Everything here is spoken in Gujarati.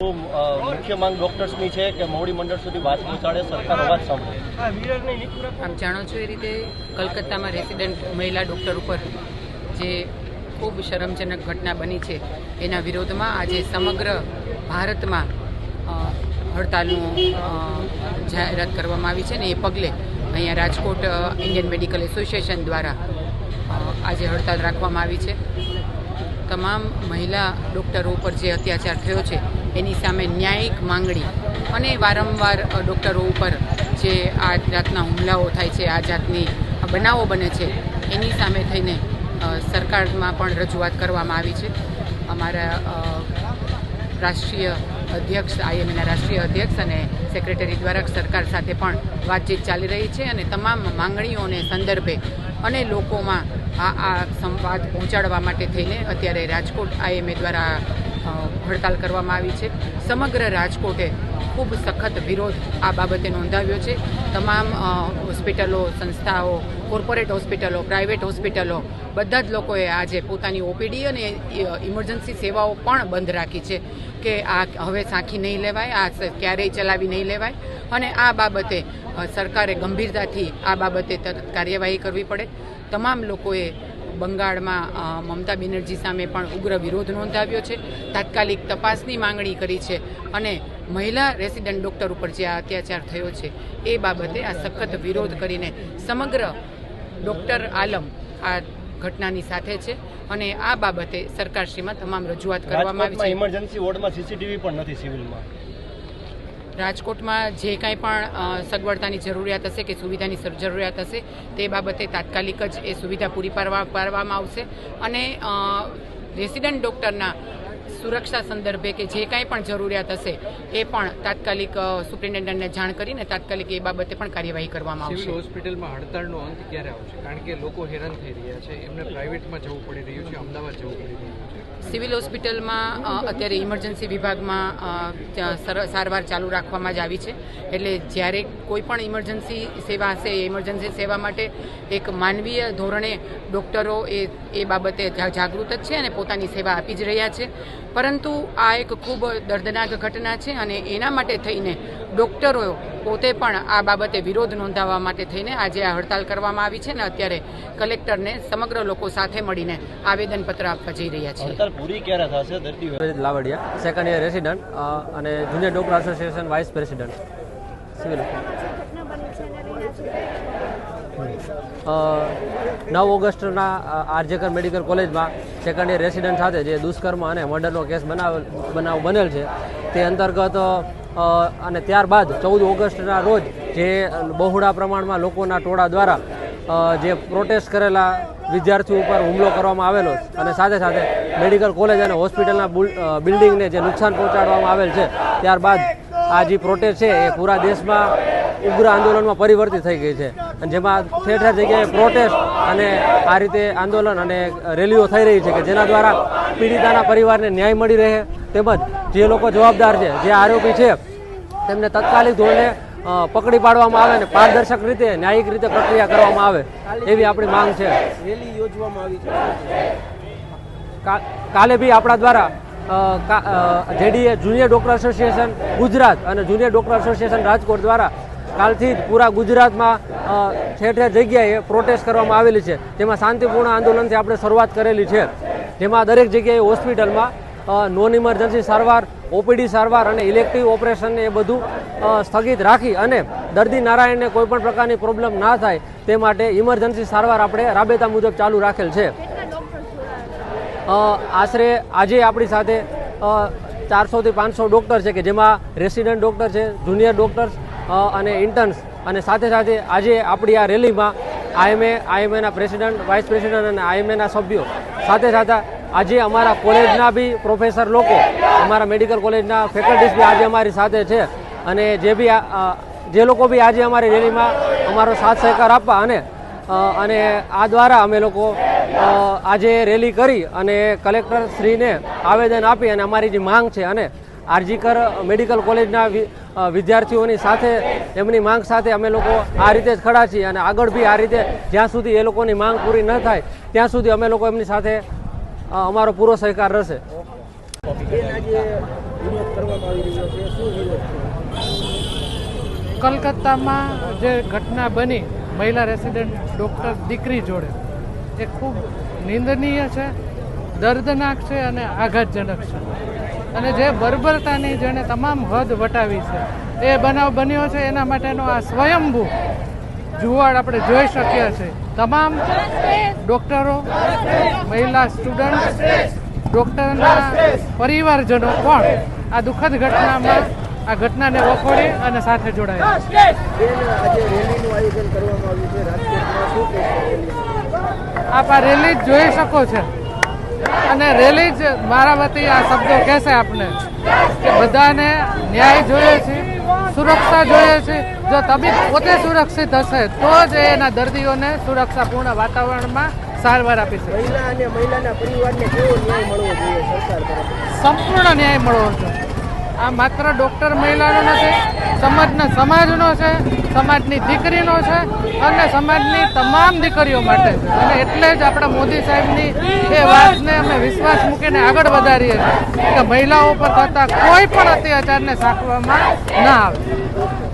મુખ્ય માંગ ડોક્ટર્સની છે કે મોવડી મંડળ સુધી વાત પહોંચાડે સરકાર અવાજ સાંભળે. આમ જાણો છો એ રીતે કલકત્તામાં રેસિડેન્ટ મહિલા ડૉક્ટર ઉપર જે ખૂબ શરમજનક ઘટના બની છે એના વિરોધમાં આજે સમગ્ર ભારતમાં હડતાલનું જાહેરાત કરવામાં આવી છે ને એ પગલે અહીંયા રાજકોટ ઇન્ડિયન મેડિકલ એસોસિએશન દ્વારા આજે હડતાલ રાખવામાં આવી છે. તમામ મહિલા ડૉક્ટરો ઉપર જે અત્યાચાર થયો છે, એની સામે ન્યાયિક માંગણી અને વારંવાર ડૉક્ટરો ઉપર જે આ જાતના હુમલાઓ થાય છે, આ જાતની બનાવો બને છે, એની સામે થઈને સરકારમાં પણ રજૂઆત કરવામાં આવી છે. અમારા રાષ્ટ્રીય અધ્યક્ષ, આઈએમએના રાષ્ટ્રીય અધ્યક્ષ અને સેક્રેટરી દ્વારા સરકાર સાથે પણ વાતચીત ચાલી રહી છે અને તમામ માંગણીઓને સંદર્ભે અને લોકોમાં આ આ સંવાદ પહોંચાડવા માટે થઈને અત્યારે રાજકોટ આઈએમએ દ્વારા હડતાલ કરવામાં આવી છે. સમગ્ર રાજકોટે ખૂબ સખત વિરોધ આ બાબતે નોંધાવ્યો છે. તમામ હોસ્પિટલો, સંસ્થાઓ કોર્પોરેટ હોસ્પિટલો, પ્રાઇવેટ હોસ્પિટલો, બધા જ લોકોએ આજે પોતાની ઓપીડી અને ઇમરજન્સી સેવાઓ પણ બંધ રાખી છે કે આ હવે સાંખી નહીં લેવાય, આ ક્યારેય ચલાવી નહીં લેવાય. અને આ બાબતે સરકારે ગંભીરતાથી આ બાબતે તરત કાર્યવાહી કરવી પડે. તમામ લોકોએ બંગાળમાં મમતા બેનર્જી સામે પણ ઉગ્ર વિરોધ નોંધાવ્યો છે. તાત્કાલિક તપાસની માંગણી કરી છે અને મહિલા રેસિડેન્ટ ડૉક્ટર ઉપર જે આ અત્યાચાર થયો છે, એ બાબતે આ સખત વિરોધ કરીને સમગ્ર ડૉક્ટર આલમ આ ઘટનાની સાથે છે અને આ બાબતે સરકારશ્રીમાં તમામ રજૂઆત કરવામાં આવી છે. ઇમરજન્સી વોર્ડમાં સીસીટીવી પણ નથી સિવિલમાં. રાજકોટમાં જે કાંઈ પણ સગવડતાની જરૂરિયાત હશે કે સુવિધાની જરૂરિયાત હશે, તે બાબતે તાત્કાલિક જ એ સુવિધા પૂરી પાડવા, પાડવામાં આવશે. અને રેસિડન્ટ ડૉક્ટરના સુરક્ષા સંદર્ભે કે જે કાંઈ પણ જરૂરિયાત હશે એ પણ તાત્કાલિક સુપ્રિન્ટેન્ડન્ટને જાણ કરીને તાત્કાલિક એ બાબતે પણ કાર્યવાહી કરવામાં આવશે. હોસ્પિટલમાં હડતાળનો અંત ક્યારે આવશે? કારણ કે લોકો હેરાન થઈ રહ્યા છે. એમને પ્રાઇવેટમાં જવું પડી રહ્યું છે અમદાવાદ જવું પડી રહ્યું છે. સિવિલ હોસ્પિટલમાં અત્યારે ઇમરજન્સી વિભાગમાં સારવાર ચાલુ રાખવામાં જ આવી છે. એટલે જ્યારે કોઈ પણ ઇમરજન્સી સેવા હશે એ ઇમરજન્સી સેવા માટે એક માનવીય ધોરણે ડૉક્ટરો એ એ બાબતે જાગૃત જ છે અને પોતાની સેવા આપી જ રહ્યા છે. પરંતુ આ એક ખૂબ દર્દનાક ઘટના છે અને એના માટે થઈને ડૉક્ટરો પોતે પણ આ બાબતે વિરોધ નોંધાવવા માટે થઈને આજે આ હડતાલ કરવામાં આવી છે ને અત્યારે કલેક્ટરને સમગ્ર લોકો સાથે મળીને આવેદનપત્ર આપવા જઈ રહ્યા છે. હડતાલ પૂરી ક્યારે થશે? દર્દી લાવડિયા સેકન્ડ યર રેસિડન્ટ અને junior doctor association vice president civil નવ ઓગસ્ટના આરજેકર મેડિકલ કોલેજમાં સેકન્ડ યર રેસિડન્ટ સાથે જે દુષ્કર્મ અને મર્ડરનો કેસ બનાવેલ બનાવ બનેલ છે, તે અંતર્ગત અને ત્યારબાદ ચૌદ ઓગસ્ટના રોજ જે બહોળા પ્રમાણમાં લોકોના ટોળા દ્વારા જે પ્રોટેસ્ટ કરેલા વિદ્યાર્થીઓ ઉપર હુમલો કરવામાં આવેલો અને સાથે સાથે મેડિકલ કોલેજ અને હોસ્પિટલના બિલ્ડિંગને જે નુકસાન પહોંચાડવામાં આવેલ છે, ત્યારબાદ આ જે પ્રોટેસ્ટ છે, એ પૂરા દેશમાં ઉગ્ર આંદોલનમાં પરિવર્તિત થઈ ગઈ છે. અને જેમાં ઠેર ઠેર જગ્યાએ પ્રોટેસ્ટ અને આ રીતે આંદોલન અને રેલીઓ થઈ રહી છે કે જેના દ્વારા પીડિતાના પરિવારને ન્યાય મળી રહે. તેમજ જે લોકો જવાબદાર છે જે આરોપી છે તેમને તત્કાલિક ધોરણે પકડી પાડવામાં આવે અને પારદર્શક રીતે ન્યાયિક રીતે પ્રક્રિયા કરવામાં આવે એવી આપણી માંગ છે. રેલી યોજવામાં આવી છે. કાલે બી આપણા દ્વારા JDA junior doctor association Gujarat અને જુનિયર ડોક્ટર એસોસિએશન રાજકોટ દ્વારા કાલથી જ પૂરા ગુજરાતમાં ઠેર ઠેર જગ્યાએ પ્રોટેસ્ટ કરવામાં આવેલી છે. જેમાં શાંતિપૂર્ણ આંદોલનથી આપણે શરૂઆત કરેલી છે. જેમાં દરેક જગ્યાએ હોસ્પિટલમાં નોન ઇમરજન્સી સારવાર ઓપીડી સારવાર અને ઇલેક્ટિવ ઓપરેશનને એ બધું સ્થગિત રાખી અને દર્દી નારાયણને કોઈ પણ પ્રકારની પ્રોબ્લેમ ના થાય તે માટે ઇમરજન્સી સારવાર આપણે રાબેતા મુજબ ચાલુ રાખેલ છે. આશરે આજે આપણી સાથે ચારસોથી પાંચસો ડૉક્ટર છે કે જેમાં રેસિડન્ટ ડૉક્ટર છે જુનિયર ડૉક્ટર્સ અને ઇન્ટર્ન્સ અને સાથે સાથે આજે આપણી આ રેલીમાં આઈએમએ આઈએમએના પ્રેસિડન્ટ વાઇસ પ્રેસિડન્ટ અને આઈએમએના સભ્યો. સાથે સાથે આજે અમારા કોલેજના બી પ્રોફેસર લોકો, અમારા મેડિકલ કોલેજના ફેકલ્ટીઝ બી આજે અમારી સાથે છે. અને જે બી જે લોકો બી આજે અમારી રેલીમાં અમારો સાથ સહકાર આપવા અને અને આ દ્વારા અમે લોકો આજે રેલી કરી અને કલેક્ટર શ્રીને આવેદન આપી અને અમારી જે માંગ છે અને આરજીકર મેડિકલ કોલેજના વિદ્યાર્થીઓની સાથે, એમની માંગ સાથે અમે લોકો આ રીતે જ ખડા છીએ અને આગળ બી આ રીતે જ્યાં સુધી એ લોકોની માંગ પૂરી ન થાય, ત્યાં સુધી અમે લોકો એમની સાથે અમારો પૂરો સહકાર રહેશે. કલકત્તામાં જે ઘટના બની, મહિલા રેસિડેન્ટ ડૉક્ટર દીકરી જોડે, એ ખૂબ નિંદનીય છે. દર્દનાક છે અને આઘાતજનક છે. અને જે બર્બરતાની જેણે તમામ હદ વટાવી છે, એ બનાવ બન્યો છે, એના માટેનો આ સ્વયંભૂ જુવાળ આપણે જોઈ શકીએ છીએ તમામ ડૉક્ટરો, મહિલા સ્ટુડન્ટ, ડૉક્ટરના પરિવારજનો પણ આ દુઃખદ ઘટનામાં આ ઘટનાને વખોડી અને સાથે જોડાયા. આપ આ રેલી જોઈ શકો છો. અને રેલી જ મારા વતી આ શબ્દો કહેશે આપને કે બધાને ન્યાય જોઈએ છે સુરક્ષા જોઈએ છે. જો તબીબ પોતે સુરક્ષિત હશે તો જ એના દર્દીઓને સુરક્ષાપૂર્ણ વાતાવરણમાં સારવાર આપી શકે. મહિલા અને મહિલાના પરિવારને કેવો ન્યાય મળવો જોઈએ સરકાર સંપૂર્ણ ન્યાય મળવો જોઈએ. આ માત્ર ડૉક્ટર મહિલાનો નથી, સમાજના સમાજનો છે, સમાજની દીકરીનો છે અને સમાજની તમામ દીકરીઓ માટે અને એટલે જ આપણા મોદી સાહેબની એ વાતને અમે વિશ્વાસ મૂકીને આગળ વધારીએ છીએ કે મહિલાઓ પર થતા કોઈ પણ અત્યાચારને સાંકવામાં ના આવે.